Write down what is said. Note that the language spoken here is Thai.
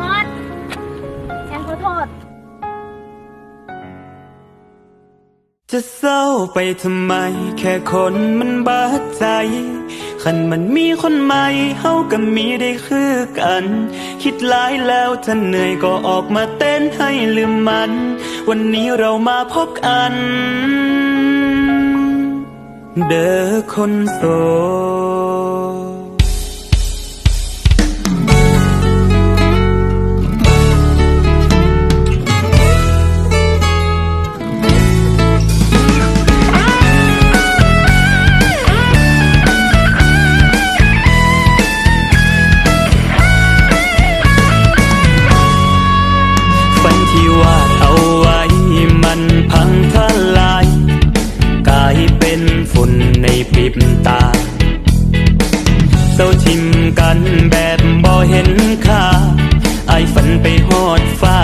มอดฉันขอโทษ จะเศร้าไปทำไม แค่คนมันบาดใจขันมันมีคนใหม่เฮาก็มีได้คือกัน คิดหลายแล้วถ้าเหนื่อยก็ออกมาเต้นให้ลืมมัน วันนี้เรามาพบกัน เด้อคนโสด ที่วาดเอาไว้มันพังทลายกลายเป็นฝุ่นในปริบตาเศร้าทิมกันแบบบ่เห็นค่าไอฝันไปหอดฟ้า